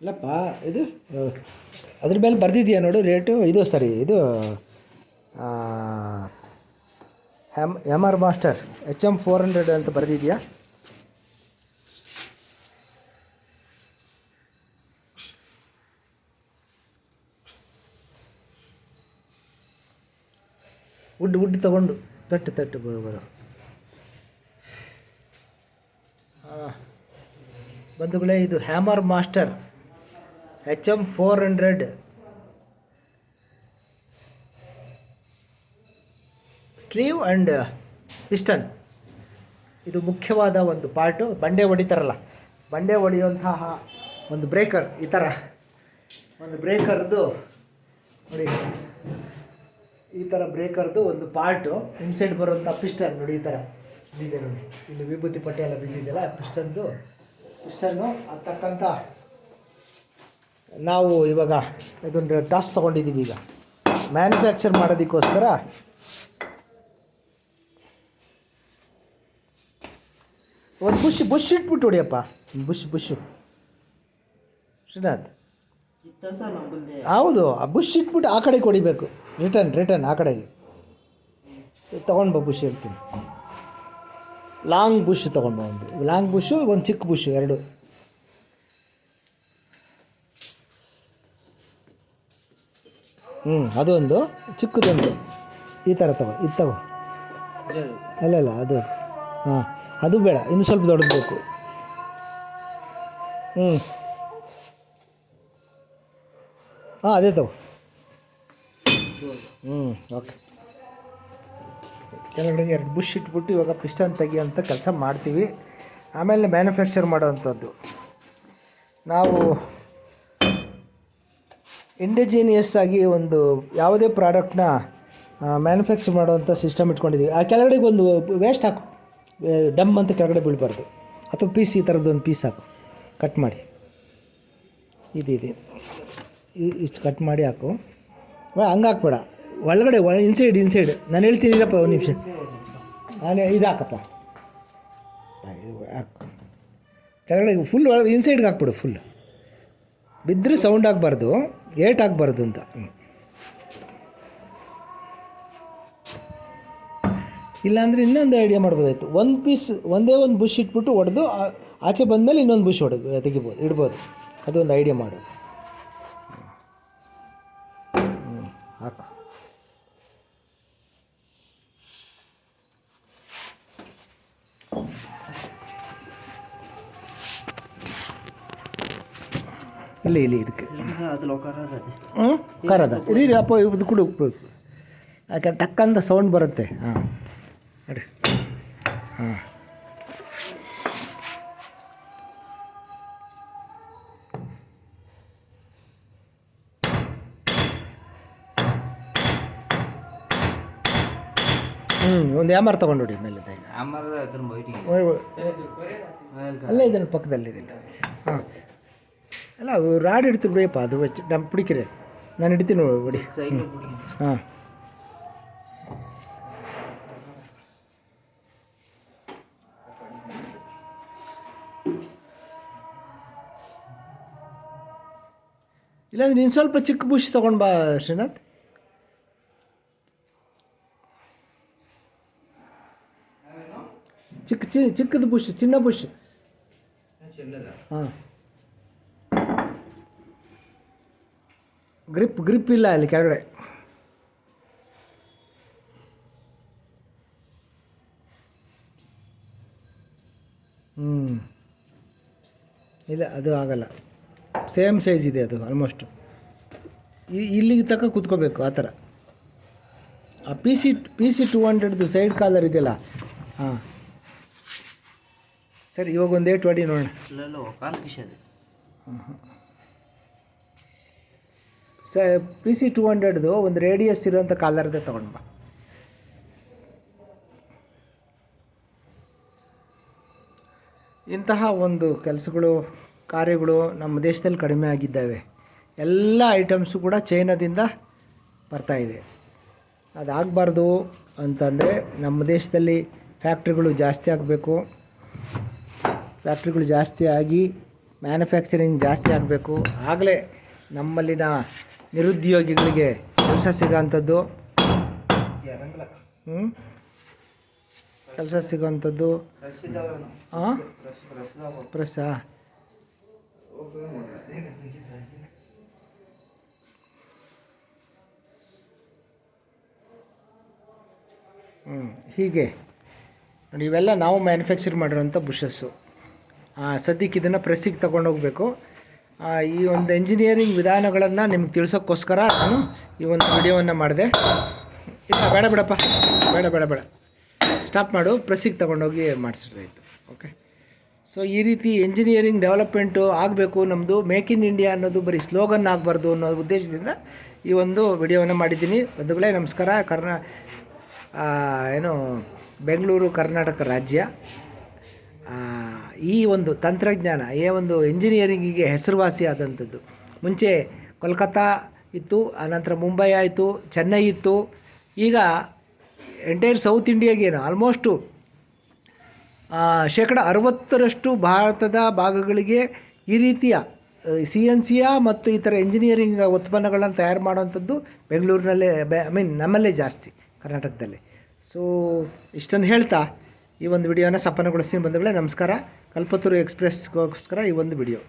ಇಲ್ಲಪ್ಪ, ಇದು ಅದ್ರ ಮೇಲೆ ಬರ್ದಿದ್ಯಾ ನೋಡು ರೇಟು ಇದು ಸರಿ, ಇದು hammer master H M four hundred ಅಂತ ಬರೆದಿದೆಯಾ? ವುಡ್ ವುಡ್ ತಗೊಂಡು, ತಟ್ಟು ತಟ್ಟು ಬರೋ. ಬಂಧುಗಳೇ ಇದು hammer master. H M four hundred. Sleeve and piston. ಇದು ಮುಖ್ಯವಾದ ಒಂದು ಪಾರ್ಟು. ಬಂಡೆ ಹೊಡಿತಾರಲ್ಲ, ಬಂಡೆ ಹೊಡೆಯುವಂತಹ ಒಂದು ಬ್ರೇಕರ್ ಈ ಥರ ಒಂದು ಬ್ರೇಕರ್ದು, ನೋಡಿ, ಈ ಥರ ಬ್ರೇಕರ್ದು ಒಂದು ಪಾರ್ಟು. ಇನ್ಸೈಡ್ ಬರುವಂಥ ಪಿಸ್ಟನ್ ನೋಡಿ ಈ ಥರ ಬಿದ್ದಿದೆ ನೋಡಿ. ಇಲ್ಲಿ ವಿಭೂತಿ ಪಟ್ಟಿ ಎಲ್ಲ ಬಿದ್ದಿದೆಯಲ್ಲ ಪಿಸ್ಟನ್ದು ಪಿಸ್ಟನ್ನು ಅತ್ತಕ್ಕಂಥ ತಕ್ಕಂಥ ನಾವು ಇವಾಗ ಇದೊಂದು ಟಾಸ್ ತೊಗೊಂಡಿದ್ದೀವಿ ಈಗ. ಮ್ಯಾನುಫ್ಯಾಕ್ಚರ್ ಮಾಡೋದಕ್ಕೋಸ್ಕರ. ಒಂದು ಬುಷ್ ಬುಷ್ ಇಟ್ಬಿಟ್ಟು ಹೊಡಿಯಪ್ಪ. ಬುಷ್, ಬುಷು. ಶ್ರೀನಾಥ್. ಹೌದು, ಆ ಬುಷ್ ಇಟ್ಬಿಟ್ಟು ಆ ಕಡೆಗೆ ಹೊಡಿಬೇಕು. ರಿಟರ್ನ್ ರಿಟರ್ನ್ ಆ ಕಡೆಗೆ. ತೊಗೊಂಡು ಬಾ, ಬುಷ್ ಹೇಳ್ತೀನಿ. ಲಾಂಗ್ ಬುಷ್ ತೊಗೊಂಡು ಒಂದು. ಲಾಂಗ್ ಬುಷು, ಒಂದು ಚಿಕ್ಕ ಬುಷ್, ಎರಡು. ಹ್ಞೂ ಅದೊಂದು, ಚಿಕ್ಕದೊಂದು. ಈ ಥರ ತಗೋ, ಇದು ತಗೋ. ಅಲ್ಲ ಅಲ್ಲ, ಅದು ಹಾಂ, ಅದು ಬೇಡ, ಇನ್ನು ಸ್ವಲ್ಪ ದೊಡ್ಡದು ಬೇಕು. ಹ್ಞೂ ಹಾಂ, ಅದೇ ತಗೋ. ಹ್ಞೂ ಓಕೆ. ಕೆಳಗಡೆ ಎರಡು ಬುಷ್ ಇಟ್ಬಿಟ್ಟು ಇವಾಗ ಪಿಸ್ಟನ್ ತೆಗಿಯೋಂಥ ಕೆಲಸ ಮಾಡ್ತೀವಿ. ಆಮೇಲೆ ಮ್ಯಾನುಫ್ಯಾಕ್ಚರ್ ಮಾಡೋವಂಥದ್ದು. ನಾವು ಇಂಡಿಜಿನಿಯಸ್ ಆಗಿ ಒಂದು ಯಾವುದೇ ಪ್ರಾಡಕ್ಟ್ನ ಮ್ಯಾನುಫ್ಯಾಕ್ಚರ್ ಮಾಡುವಂಥ ಸಿಸ್ಟಮ್ ಇಟ್ಕೊಂಡಿದ್ದೀವಿ. ಆ ಕೆಳಗಡೆ ಒಂದು ವೇಸ್ಟ್ ಹಾಕು. ಡಮ್ ಅಂತ ಕೆಳಗಡೆ ಬೀಳಬಾರ್ದು. ಅಥವಾ ಪೀಸ್ ಈ ಥರದ್ದು ಒಂದು ಪೀಸ್ ಹಾಕು. ಕಟ್ ಮಾಡಿ. ಇದು, ಇದೆ. ಇಷ್ಟು ಕಟ್ ಮಾಡಿ ಹಾಕು. ಹಂಗೆ ಹಾಕ್ಬೇಡ ಒಳಗಡೆ ಒಳ ಇನ್ಸೈಡ್ ಇನ್ಸೈಡ್ ನಾನು ಹೇಳ್ತೀನಿ ಇಲ್ಲಪ್ಪ ಒಂದು ನಿಮಿಷ. ನಾನು ಇದು ಹಾಕಪ್ಪ. ಆ, ಇದು ಹಾಕು. ಕೆಳಗಡೆ ಫುಲ್ ಒಳಗೆ ಇನ್ಸೈಡ್ಗೆ ಹಾಕ್ಬಿಡು ಫುಲ್ ಬಿದ್ದರೆ ಸೌಂಡ್ ಆಗಬಾರ್ದು ಏಟ್ ಆಗಬಾರ್ದು ಅಂತ. ಇಲ್ಲಾಂದರೆ ಇನ್ನೊಂದು ಐಡಿಯಾ ಮಾಡ್ಬೋದಾಯ್ತು. ಒಂದು ಪೀಸ್ ಒಂದೇ ಒಂದು ಬುಷ್ ಇಟ್ಬಿಟ್ಟು ಹೊಡೆದು ಆಚೆ ಬಂದಮೇಲೆ ಇನ್ನೊಂದು ಬುಷ್ ಹೊಡೆದು ತೆಗಿಬೋದು ಇಡ್ಬೋದು. ಅದೊಂದು ಐಡಿಯಾ ಮಾಡು. ಹ್ಞೂ ಹಾಕು ಇಲ್ಲಿ ಇಲ್ಲಿ ಇದಕ್ಕೆ ಹ್ಞೂ ಕರದ ಇರಿ ಇರಿ, ಅಪ್ಪ ಇದು ಕೂಡ ಉಪ್ಪು ಯಾಕೆ ಟಕ್ ಅಂತ ಸೌಂಡ್ ಬರುತ್ತೆ ಹಾಂ ನೋಡಿ ಹಾಂ ಹ್ಞೂ ಒಂದು ಯಾಮರ್ ತೊಗೊಂಡು ಹೊಡಿ ಮೇಲೆ ಅಲ್ಲ ಇದನ್ನು ಪಕ್ಕದಲ್ಲಿ ಹಾಂ. ಅಲ್ಲ ರಾಡ್ ಹಿಡ್ತು ಬಿಡಿಯಪ್ಪ ಅದು ನಮ್ಮ ಪುಡಿಕಿರೆ ನಾನು ಹಿಡ್ತೀನಿ ಬಿಡಿ ಹಾಂ. ಇಲ್ಲಾಂದ್ರೆ ನೀನು ಸ್ವಲ್ಪ ಚಿಕ್ಕ ಬುಷ್ ತೊಗೊಂಡು ಬಾ ಶ್ರೀನಾಥ್. ಚಿಕ್ಕ ಚಿ ಚಿಕ್ಕದ ಬುಷ್ ಚಿನ್ನ ಬುಷ್. ಹಾಂ. ಗ್ರಿಪ್ ಗ್ರಿಪ್ ಇಲ್ಲ ಅಲ್ಲಿ ಕೆಳಗಡೆ. ಹ್ಞೂ ಇಲ್ಲ ಅದು ಆಗಲ್ಲ. ಸೇಮ್ ಸೈಜ್ ಇದೆ ಅದು ಆಲ್ಮೋಸ್ಟ್ ಇಲ್ಲಿಗೆ ತಕ್ಕ ಕೂತ್ಕೋಬೇಕು ಆ ಥರ. ಆ P C P C two hundred side collar ಇದೆಯಲ್ಲ? ಹಾಂ. ಸರಿ ಇವಾಗ ಒಂದು ಏಟ್ ಮಾಡಿ ನೋಡೋಣ ಸ ಪಿ ಸಿ ಟೂ ಹಂಡ್ರೆಡ್ದು ಒಂದು ರೇಡಿಯಸ್ ಇರೋಂಥ ಕಾಲರ್ದೇ ತೊಗೊಂಡು ಬಾ. ಇಂತಹ ಒಂದು ಕೆಲಸಗಳು ಕಾರ್ಯಗಳು ನಮ್ಮ ದೇಶದಲ್ಲಿ ಕಡಿಮೆ ಆಗಿದ್ದಾವೆ. ಎಲ್ಲ ಐಟಮ್ಸು ಕೂಡ ಚೈನಾದಿಂದ ಬರ್ತಾ ಇದೆ. ಅದಾಗಬಾರ್ದು ಅಂತಂದರೆ ನಮ್ಮ ದೇಶದಲ್ಲಿ ಫ್ಯಾಕ್ಟ್ರಿಗಳು ಜಾಸ್ತಿ ಆಗಬೇಕು. ಫ್ಯಾಕ್ಟ್ರಿಗಳು ಜಾಸ್ತಿ ಆಗಿ ಮ್ಯಾನುಫ್ಯಾಕ್ಚರಿಂಗ್ ಜಾಸ್ತಿ ಆಗಬೇಕು. ಆಗಲೇ ನಮ್ಮಲ್ಲಿನ ನಿರುದ್ಯೋಗಿಗಳಿಗೆ ಕೆಲಸ ಸಿಗೋಂಥದ್ದು. ಹ್ಞೂ ಕೆಲಸ ಸಿಗೋವಂಥದ್ದು ಹಾಂ ಹ್ಞೂ ಹೀಗೆ. ನೋಡಿ, ಇವೆಲ್ಲ ನಾವು ಮ್ಯಾನುಫ್ಯಾಕ್ಚರ್ ಮಾಡಿರೋಂಥ ಬುಷಸ್ಸು ಸದ್ಯಕ್ಕೆ ಇದನ್ನು ಪ್ರೆಸ್ಸಿಗೆ ತೊಗೊಂಡೋಗ್ಬೇಕು ಈ ಒಂದು ಎಂಜಿನಿಯರಿಂಗ್ ವಿಧಾನಗಳನ್ನು ನಿಮ್ಗೆ ತಿಳಿಸೋಕ್ಕೋಸ್ಕರ ನಾನು ಈ ಒಂದು ವಿಡಿಯೋವನ್ನು ಮಾಡಿದೆ. ಇಲ್ಲ, ಬೇಡ ಬೇಡಪ್ಪ. ಬೇಡ ಬೇಡ ಬೇಡ. ಸ್ಟಾಪ್ ಮಾಡು. ಪ್ರೆಸ್ಸಿಗೆ ತೊಗೊಂಡೋಗಿ ಮಾಡಿಸಿದ್ರೆ ಆಯಿತು. ಓಕೆ ಸೊ ಈ ರೀತಿ ಎಂಜಿನಿಯರಿಂಗ್ ಡೆವಲಪ್ಮೆಂಟು ಆಗಬೇಕು. ನಮ್ಮದು ಮೇಕ್ ಇನ್ ಇಂಡಿಯಾ ಅನ್ನೋದು ಬರೀ ಸ್ಲೋಗನ್ ಆಗಬಾರ್ದು ಅನ್ನೋ ಉದ್ದೇಶದಿಂದ ಈ ಒಂದು ವಿಡಿಯೋವನ್ನು ಮಾಡಿದ್ದೀನಿ. ಬಂಧುಗಳೇ, ನಮಸ್ಕಾರ. ಕರ್ನಾ ಏನು, ಬೆಂಗಳೂರು ಕರ್ನಾಟಕ ರಾಜ್ಯ. ಈ ಒಂದು ತಂತ್ರಜ್ಞಾನ, ಈ ಒಂದು ಇಂಜಿನಿಯರಿಂಗಿಗೆ ಹೆಸರುವಾಸಿ ಆದಂಥದ್ದು ಮುಂಚೆ ಕೋಲ್ಕತ್ತಾ ಇತ್ತು, ಆನಂತರ ಮುಂಬೈ ಆಯಿತು, ಚೆನ್ನೈ ಇತ್ತು. ಈಗ ಎಂಟೈರ್ ಸೌತ್ ಇಂಡಿಯಾಗೇನು ಆಲ್ಮೋಸ್ಟು ಶೇಕಡ ಅರವತ್ತರಷ್ಟು ಭಾರತದ ಭಾಗಗಳಿಗೆ ಈ ರೀತಿಯ ಸಿ ಎನ್ ಸಿಯ ಮತ್ತು ಈ ಥರ ಎಂಜಿನಿಯರಿಂಗ್ ಉತ್ಪನ್ನಗಳನ್ನು ತಯಾರು ಮಾಡುವಂಥದ್ದು ಬೆಂಗಳೂರಿನಲ್ಲೇ, ಬೆ ಐ ಮೀನ್ ನಮ್ಮಲ್ಲೇ ಜಾಸ್ತಿ, ಕರ್ನಾಟಕದಲ್ಲಿ. ಸೊ ಇಷ್ಟನ್ನು ಹೇಳ್ತಾ ಈ ಒಂದು ವಿಡಿಯೋನ ಸಂಪನ್ನಗೊಳಿಸ್ತೀನಿ ಬಂಧುಗಳೇ, ನಮಸ್ಕಾರ. ಕಲ್ಪತರು ಎಕ್ಸ್ಪ್ರೆಸ್ಗೋಸ್ಕರ ಈ ಒಂದು ವಿಡಿಯೋ.